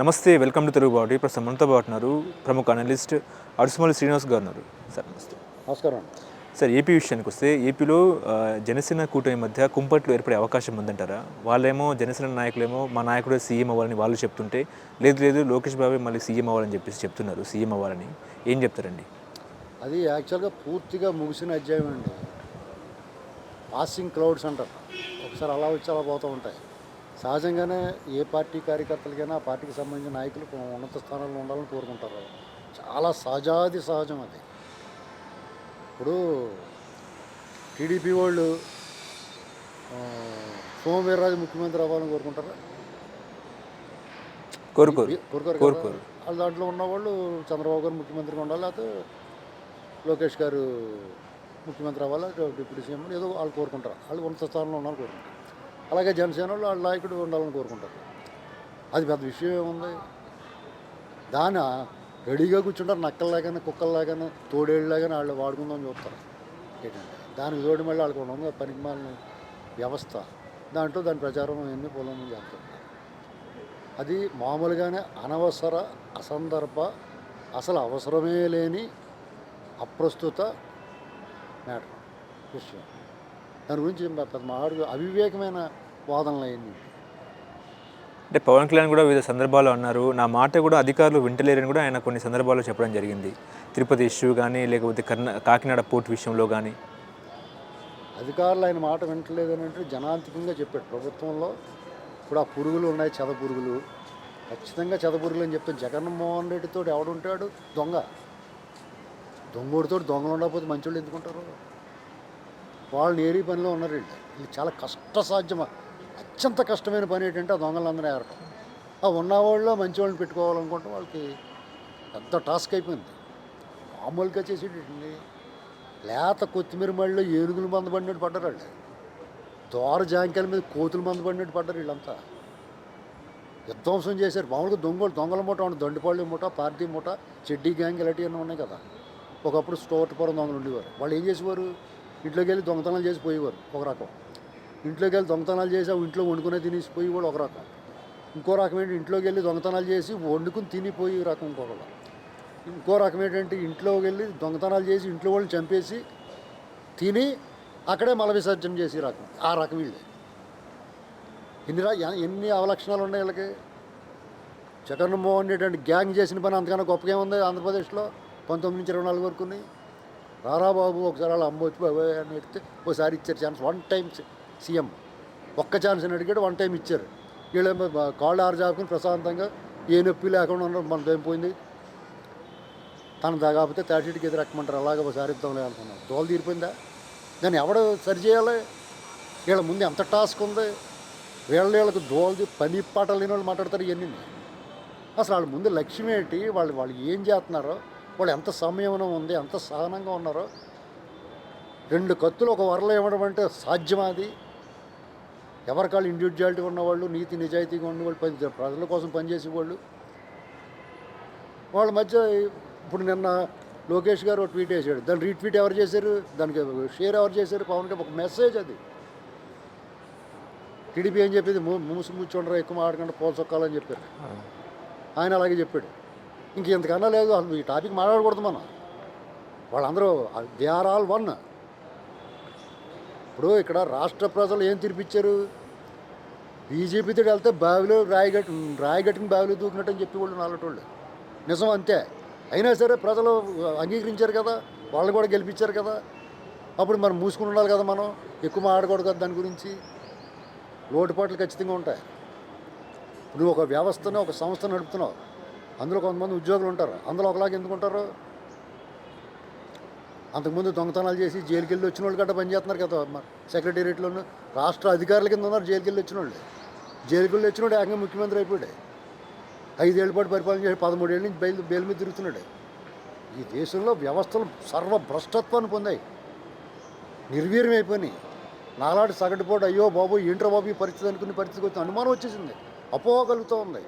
నమస్తే welcome to Telugu body ప్రస్తుతం మనతో పాటు ఉన్నారు. ప్రముఖ అనలిస్ట్ అడుసుమల్లి శ్రీనివాస్ గారు ఉన్నారు. సార్ నమస్తే. నమస్కారం సార్ ఏపీ విషయానికి వస్తే ఏపీలో జనసేన కూటమి మధ్య కుంపట్లు ఏర్పడే అవకాశం ఉందంటారా? వాళ్ళేమో జనసేన నాయకులేమో మా నాయకుడే సీఎం అవ్వాలని వాళ్ళు చెప్తుంటే లేదు లేదు లోకేష్ బాబే మళ్ళీ సీఎం అవ్వాలని చెప్పేసి చెప్తున్నారు సీఎం అవ్వాలని. ఏం చెప్తారండి? అది యాక్చువల్గా పూర్తిగా ముగిసిన అధ్యాయం అండి పాసింగ్ క్లౌడ్స్ అంటారు. ఒకసారి అలా వచ్చి అలా పోతూ ఉంటాయి. సహజంగానే ఏ పార్టీ కార్యకర్తలకైనా ఆ పార్టీకి సంబంధించిన నాయకులు ఉన్నత స్థానాల్లో ఉండాలని కోరుకుంటారు చాలా సహజాది సహజం అది. ఇప్పుడు టీడీపీ వాళ్ళు ఆ, సోము వీర్రాజు ముఖ్యమంత్రి అవ్వాలని కోరుకుంటారా? కోరుకోరు కోరుకోరు. వాళ్ళ దాంట్లో ఉన్నవాళ్ళు చంద్రబాబు గారు ముఖ్యమంత్రిగా ఉండాలి లేకపోతే లోకేష్ గారు ముఖ్యమంత్రి అవ్వాలి డిప్యూటీ సీఎం ఏదో వాళ్ళు కోరుకుంటారు? వాళ్ళు ఉన్నత స్థానంలో ఉండాలని కోరుకుంటారు? అలాగే జనసేన వాళ్ళు వాళ్ళ నాయకుడు ఉండాలని కోరుకుంటారు. అది పెద్ద విషయం ఏముంది దాని రెడీగా కూర్చుంటారు. నక్కల్లాగానే కుక్కల్లాగానే తోడేళ్ళలాగానే వాళ్ళు వాడుకుందామని చూస్తారు. ఏంటంటే దానికి తోడు మళ్ళీ వాళ్ళకి ఉండదు. పనికి మాలిన వ్యవస్థ. దాంట్లో దాని ప్రచారం ఎన్ని పొలం చేస్తారు. అది మామూలుగానే అనవసర అసందర్భ అసలు అవసరమే లేని అప్రస్తుత మ్యాటర్. విషయం. దాని గురించి మాడు అవివేకమైన వాదనలు అయింది అంటే పవన్ కళ్యాణ్ కూడా వివిధ సందర్భాల్లో అన్నారు. నా మాట కూడా అధికారులు వింటలేరని కూడా ఆయన కొన్ని సందర్భాల్లో చెప్పడం జరిగింది. తిరుపతి ఇష్యూ కానీ లేకపోతే కర్ణ కాకినాడ పోర్ట్ విషయంలో కానీ అధికారులు ఆయన మాట వింటలేదని అంటే జనాంతికంగా చెప్పాడు ప్రభుత్వంలో ఇప్పుడు ఆ పురుగులు ఉన్నాయి చెద పురుగులు. ఖచ్చితంగా చెద పురుగులు అని చెప్తాను జగన్మోహన్ రెడ్డితో ఎవడుంటాడు? దొంగ. దొంగోడితో దొంగలు ఉండకపోతే మంచోళ్ళు ఎందుకుంటారు? వాళ్ళు నేరీ పనిలో ఉన్నారు వీళ్ళు. ఇది చాలా కష్టసాధ్యం అత్యంత కష్టమైన పని ఏంటంటే ఆ దొంగలందరూ ఏరటం. ఆ ఉన్నవాళ్ళు మంచి వాళ్ళని పెట్టుకోవాలనుకుంటే వాళ్ళకి పెద్ద టాస్క్ అయిపోయింది. మామూలుగా చేసేటండి లేత కొత్తిమీర మళ్ళీ ఏనుగులు మంద పడినట్టు పడ్డారు వాళ్ళు. దోర జాంకాయల మీద కోతులు మంద పడినట్టు పడ్డారు వీళ్ళంతా. విధ్వంసం చేశారు. మామూలుగా దొంగలు దొంగల మూట ఉంది దొండిపల్లి మూట పార్టీ మూట చెడ్డీ గ్యాంగ్ ఇలాంటివన్నీ ఉన్నాయి కదా. ఒకప్పుడు స్టోర్పురం దొంగలు ఉండేవారు. వాళ్ళు ఏం చేసేవారు? ఇంట్లోకి వెళ్ళి దొంగతనాలు చేసి పోయేవారు ఒక రకం. ఇంట్లోకి వెళ్ళి దొంగతనాలు చేసి ఇంట్లో వండుకునే తినేసి పోయేవాడు ఒక రకం. ఇంకో రకం ఏంటి? ఇంట్లోకి వెళ్ళి దొంగతనాలు చేసి వండుకుని తినిపోయి రకం ఇంకొకరు ఇంకో రకం ఏంటంటే ఇంట్లోకి వెళ్ళి దొంగతనాలు చేసి ఇంట్లో వాళ్ళని చంపేసి తిని అక్కడే మల విసర్జన చేసి రకం. ఆ రకం వీళ్ళే ఎన్ని ఎన్ని అవలక్షణాలు ఉన్నాయి వీళ్ళకి? జగన్మోహన్ రెడ్డి గ్యాంగ్ చేసిన పని అంతకన్నా గొప్పగా ఏముంది ఆంధ్రప్రదేశ్లో? పంతొమ్మిది నుంచి ఇరవై నాలుగు వరకు రారా బాబు ఒకసారి అలా అమ్మ అని అడిగితే ఒకసారి ఇచ్చారు ఛాన్స్. One time CM. ఒక్క ఛాన్స్ అని అడిగాడు వన్ టైం ఇచ్చారు. వీళ్ళేమో కాళ్ళు ఆరుజాపుకుని ప్రశాంతంగా ఏ నొప్పి లేకుండా ఉండడం మన ఏం పోయింది. తను కాకపోతే తాటికి ఎదురు ఎక్కమంటారు అలాగే ఒకసారి ఇద్దాంలే అనుకున్నాం దోలు తీరిపోయిందా? దాన్ని ఎవడు సరి చేయాలి? వీళ్ళ ముందు ఎంత టాస్క్ ఉంది? వీళ్ళ వీళ్ళకి దోలు పని పాటలు లేని వాళ్ళు మాట్లాడతారు ఇవన్నీ అసలు వాళ్ళ ముందు లక్ష్యం ఏంటి? వాళ్ళు వాళ్ళు ఏం చేస్తున్నారో వాళ్ళు ఎంత సంయమనం ఉంది ఎంత సహనంగా ఉన్నారో. రెండు కత్తులు ఒక వరలో ఇవ్వడం అంటే సాధ్యమా అది? ఎవరికాళ్ళు ఇండివిజువాలిటీ ఉన్నవాళ్ళు నీతి నిజాయితీగా ఉన్నవాళ్ళు పని ప్రజల కోసం పనిచేసే వాళ్ళు వాళ్ళ మధ్య ఇప్పుడు నిన్న లోకేష్ గారు ట్వీట్ వేసాడు దాన్ని రీట్వీట్ ఎవరు చేశారు? దానికి షేర్ ఎవరు చేశారు? పవన్ ఒక మెసేజ్ అది. టీడీపీ ఏం చెప్పింది? మూసి కూర్చోండ్రా ఎక్కువ మాట్లాడకుండా పోల్ సొక్కాలని చెప్పారు ఆయన అలాగే చెప్పాడు. ఇంకెంతకన్నా లేదు అసలు ఈ టాపిక్ మాట్లాడకూడదు మనం. వాళ్ళందరూ దే ఆర్ ఆల్ వన్. ఇప్పుడు ఇక్కడ రాష్ట్ర ప్రజలు ఏం తీర్పిచ్చారు? బీజేపీతో వెళ్తే బావిలో రాయిగట్టు రాయిగట్టుకుని బావిలో దూకినట్టు అని చెప్పి వాళ్ళు నాలుగోళ్ళు నిజం అంతే. అయినా సరే ప్రజలు అంగీకరించారు కదా వాళ్ళు కూడా గెలిపించారు కదా. అప్పుడు మనం మూసుకుని ఉండాలి కదా మనం. ఎక్కువ మాట్లాడకూడదు కదా దాని గురించి. లోటుపాట్లు ఖచ్చితంగా ఉంటాయి. నువ్వు ఒక వ్యవస్థను ఒక సంస్థ నడుపుతున్నావు. అందులో కొంతమంది ఉద్యోగులు ఉంటారు. అందులో ఒకలాగా ఎందుకు ఉంటారు? అంతకుముందు దొంగతనాలు చేసి జైలుకి వెళ్ళి వచ్చిన వాళ్ళు గట్రా పనిచేస్తున్నారు కదా మరి. సెక్రటేరియట్లోను రాష్ట్ర అధికారుల కింద ఉన్నారు జైలుకి వెళ్ళి వచ్చిన వాళ్ళు. జైలుకి వెళ్ళి వచ్చిన వాడు ఏకంగా ముఖ్యమంత్రి అయిపోయాడు. ఐదేళ్ళ పాటు పరిపాలన చేసి పదమూడేళ్ళ నుంచి బయలు బెయిల్ మీద తిరుగుతున్నాడు. ఈ దేశంలో వ్యవస్థలు సర్వ భ్రష్టత్వాన్ని పొందాయి. నిర్వీర్యం అయిపోయినాయి. నాలాంటి సగటుపోటు అయ్యో బాబు ఇంటర్ బాబు ఈ పరిస్థితి అనుకునే పరిస్థితికి వచ్చింది. అనుమానం వచ్చేసింది. అపోహ కలుగుతూ ఉంది.